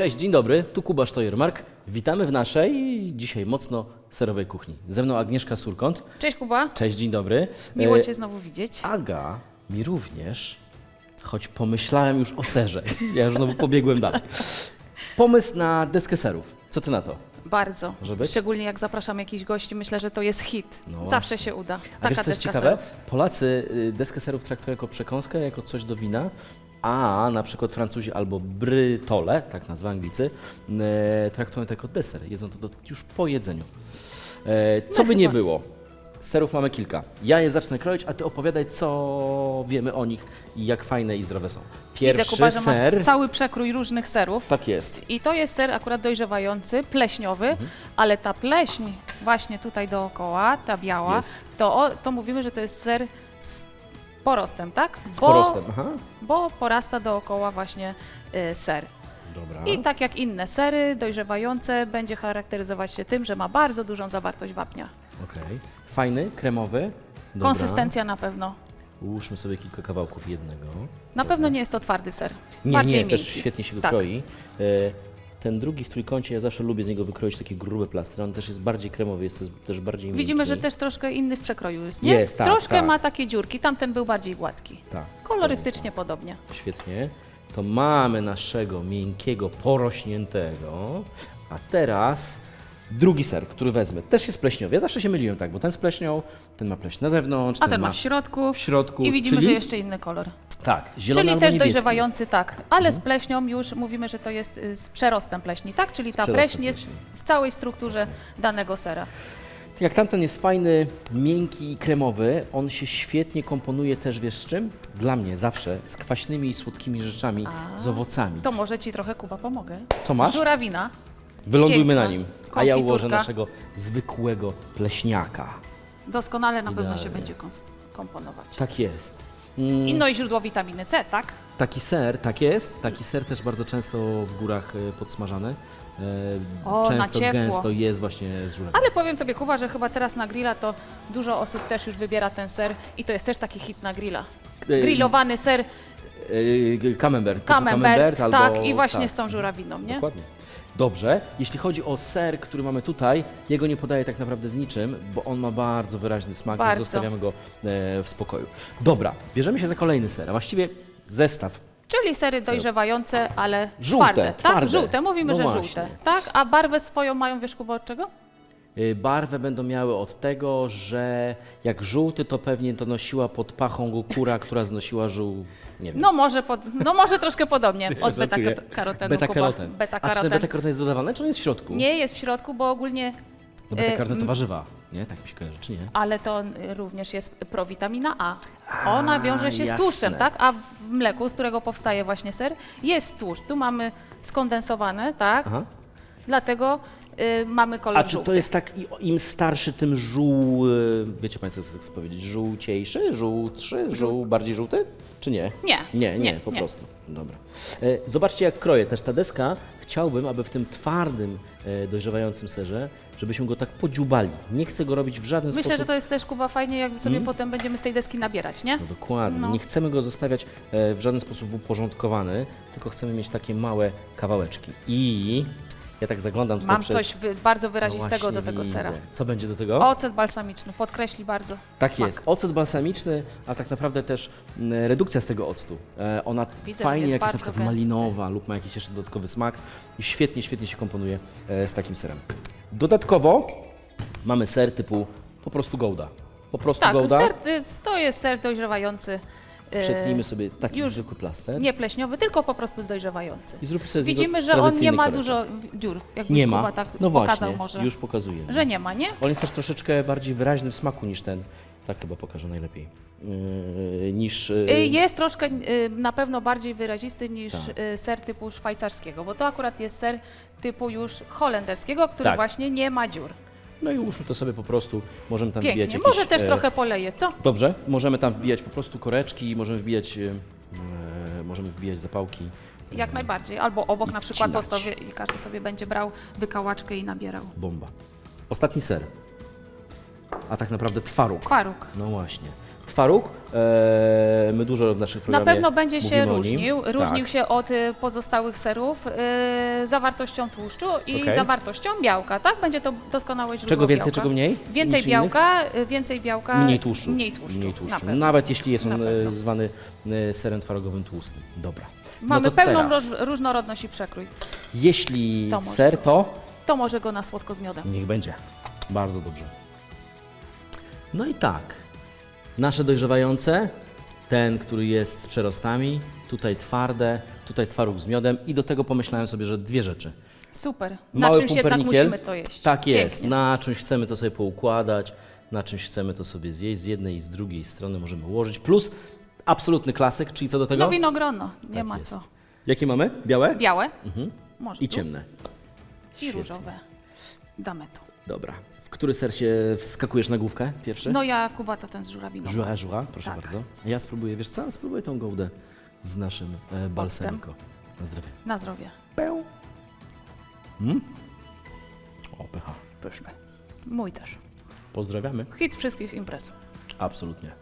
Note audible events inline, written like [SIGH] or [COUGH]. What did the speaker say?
Cześć, dzień dobry, tu Kuba Sztojermark. Witamy w naszej dzisiaj mocno serowej kuchni. Ze mną Agnieszka Surkąt. Cześć Kuba, Cześć, dzień dobry. miło E, Cię znowu widzieć. Aga mi również, choć pomyślałem już o serze, ja już znowu pobiegłem dalej. Pomysł na deskę serów. Co ty na to? Bardzo. Może być? Szczególnie jak zapraszam jakichś gości, myślę, że to jest hit. No Zawsze właśnie. się uda. A wiesz, Taka co jest ciekawe? serów. Polacy y, deskę serów traktują jako przekąskę, jako coś do wina, a na przykład Francuzi albo brytole, tak nazwa Anglicy, e, traktują to jako deser. Jedzą to do, już po jedzeniu. E, co No by nie chyba. było, serów mamy kilka. Ja je zacznę kroić, a ty opowiadaj, co wiemy o nich i jak fajne i zdrowe są. Pierwszy Widzę, Kuba, że ser. masz cały przekrój różnych serów. Tak jest. I to jest ser akurat dojrzewający, pleśniowy, ale ta pleśń właśnie tutaj dookoła, ta biała, Jest. to, o, to mówimy, że to jest ser z porostem, tak? Z porostem. Aha. Bo porasta dookoła właśnie y, ser. Dobra. I tak jak inne sery dojrzewające, będzie charakteryzować się tym, że ma bardzo dużą zawartość wapnia. Okej. Fajny, kremowy. Dobra. Konsystencja na pewno. Ułóżmy sobie kilka kawałków jednego. Na pewno nie jest to twardy ser. Nie, Bardziej nie, też miękki. świetnie się go Tak. kroi. E, Ten drugi w trójkącie, ja zawsze lubię z niego wykroić takie grube plastry. On też jest bardziej kremowy, jest też- też bardziej Widzimy, miękki. że też troszkę inny w przekroju jest, nie? Jest, tak, Troszkę tak. ma takie dziurki, tamten był bardziej gładki. Tak. Kolorystycznie podobnie. Świetnie. To mamy naszego miękkiego, porośniętego. A teraz drugi ser, który wezmę. Też jest pleśniowy. Ja zawsze się myliłem tak, bo ten z pleśnią, ten ma pleśń na zewnątrz, A ten ma w środku. w środku. I widzimy, czyli, że jeszcze inny kolor. Tak, zielony Czyli albo też niebieski. Mhm. dojrzewający, tak. Ale z pleśnią już mówimy, że to jest y, z przerostem pleśni, tak? Czyli ta przerostem pleśń jest pleśni. w całej strukturze danego sera. Jak tamten jest fajny, miękki i kremowy, on się świetnie komponuje też, wiesz z czym? Dla mnie zawsze z kwaśnymi i słodkimi rzeczami, A, z owocami. To może Ci trochę, Kuba, pomogę. Co masz? Żurawina. Wylądujmy na piękna. nim. A ja ułożę Konfiturka. naszego zwykłego pleśniaka. Doskonale na pewno się Idealnie. będzie kons- komponować. Tak jest. Mm, I no i źródło witaminy C, tak? Taki ser, tak jest. Taki ser też bardzo często w górach e, podsmażany. E, O, na często, ciepło. gęsto jest właśnie z żurawiną. Ale powiem Tobie, Kuba, że chyba teraz na grilla to dużo osób też już wybiera ten ser i to jest też taki hit na grilla. E, Grillowany ser, e, Camembert. typu camembert, albo- tak, i właśnie tak. z tą żurawiną, nie? Dokładnie. Dobrze, jeśli chodzi o ser, który mamy tutaj, jego nie podaję tak naprawdę z niczym, bo on ma bardzo wyraźny smak, więc Bardzo. zostawiamy go e, w spokoju. Dobra, bierzemy się za kolejny ser, a właściwie zestaw. Czyli sery dojrzewające, ale Żółte, twarde. Tak, twarde. żółte, mówimy, No że właśnie. żółte. Tak, a barwę swoją mają, wiesz Kuba, od czego? E, Barwę będą miały od tego, że jak żółty, to pewnie to nosiła pod pachą go kura, która znosiła żół, nie wiem. No może, pod, no może troszkę podobnie [LAUGHS] od Żartuję. beta-karotenu, Beta-karoten. Kuba. A czy ten Beta-karoten. beta-karoten jest dodawany, czy on jest w środku? Nie jest w środku, bo ogólnie, No beta-karoten to m- warzywa, nie? Tak mi się kojarzy, czy nie? ale to y, również jest prowitamina A. Ona wiąże się jasne. z tłuszczem, tak? A w mleku, z którego powstaje właśnie ser, jest tłuszcz. Tu mamy skondensowane, tak? Aha. Dlatego y, mamy kolor A czy żółty. to jest tak, i- im starszy, tym żół, y, wiecie Państwo, co chcę powiedzieć, żółciejszy, żółtszy, żół bardziej żółty, czy nie? Nie, Nie, nie, nie, po nie. prostu. Dobra. E, Zobaczcie, jak kroję też ta deska. Chciałbym, aby w tym twardym, e, dojrzewającym serze, żebyśmy go tak podziubali. Nie chcę go robić w żaden Myślę, sposób. że to jest też, Kuba, fajnie, jakby sobie potem będziemy z tej deski nabierać, nie? No dokładnie. No. Nie chcemy go zostawiać e, w żaden sposób uporządkowany, tylko chcemy mieć takie małe kawałeczki. I ja tak zaglądam tutaj Mam przez... coś wy, bardzo No wyrazistego właśnie do tego widzę. sera. Co będzie do tego? Ocet balsamiczny, podkreśli bardzo Tak smak. jest. Ocet balsamiczny, a tak naprawdę też mm, redukcja z tego octu. E, ona Widzę, że fajnie, jest jak jest na bardzo przykład gęsty. malinowa lub ma jakiś jeszcze dodatkowy smak i świetnie, świetnie się komponuje e, z takim serem. Dodatkowo mamy ser typu po prostu Gouda. Po prostu Tak, Gouda. ser, y, to jest ser dojrzewający. Y, Przetnijmy sobie taki już zwykły plaster Nie pleśniowy, tylko po prostu dojrzewający. i zróbmy sobie z Widzimy, że on nie ma koreczek. dużo dziur, Nie ma. tak no pokazał właśnie, może. już pokazuję. Że nie ma, nie? On jest też troszeczkę bardziej wyraźny w smaku niż ten. Tak chyba pokażę najlepiej. Yy, niż. yy, Y, Jest troszkę y, na pewno bardziej wyrazisty niż Tak. y, ser typu szwajcarskiego, bo to akurat jest ser typu już holenderskiego, który Tak. właśnie nie ma dziur. No i ułóżmy to sobie po prostu. Możemy tam wbijać Pięknie. jakieś. Może też e, trochę poleje, co? Dobrze, możemy tam wbijać po prostu koreczki, możemy wbijać, e, e, możemy wbijać zapałki. Jak najbardziej. Albo obok I na przykład wcinać. i każdy sobie będzie brał wykałaczkę i nabierał. Bomba. Ostatni ser. A tak naprawdę twaróg. Kwaruk. No właśnie. Twaróg, e, my dużo w naszych Na programie pewno będzie się mówimy o nim. różnił. Różnił tak. się od y, pozostałych serów y, zawartością tłuszczu i Okej. zawartością białka, tak? Będzie to doskonałe źródło Czego więcej, białka. czego mniej? Więcej niż innych? białka, y, więcej białka, Mniej tłuszczu. Mniej tłuszczu. Mniej Na tłuszczu. pewno. Nawet jeśli jest Na on pewno. zwany e, serem twarogowym tłustym. Dobra. Mamy no to pełną teraz, roz, różnorodność i przekrój. Jeśli To może ser, to To może go na słodko z miodem. niech będzie. Bardzo dobrze. No i tak. Nasze dojrzewające, ten, który jest z przerostami, tutaj twarde, tutaj twaróg z miodem i do tego pomyślałem sobie, że dwie rzeczy. Super. Na Mały czymś jednak pumpernikiel. musimy to jeść. Tak jest. Pięknie. Na czymś chcemy to sobie poukładać, na czymś chcemy to sobie zjeść. Z jednej i z drugiej strony możemy ułożyć. Plus absolutny klasyk, czyli co do tego? No winogrono, nie Tak ma jest. co. Jakie mamy? Białe? Białe, Mhm. może I tu, ciemne. i Świetnie. różowe. Damy to. Dobra. Który ser się wskakujesz na główkę pierwszy? No ja Kubata ten z żurawiną. Żura, żura, proszę Tak. bardzo. Ja spróbuję, wiesz co? Spróbuję tą gołdę z naszym e, balsamico. Na zdrowie. Na zdrowie. Peł. Mm? O, pycha. Pyszne. Mój też. Pozdrawiamy. Hit wszystkich imprez. Absolutnie.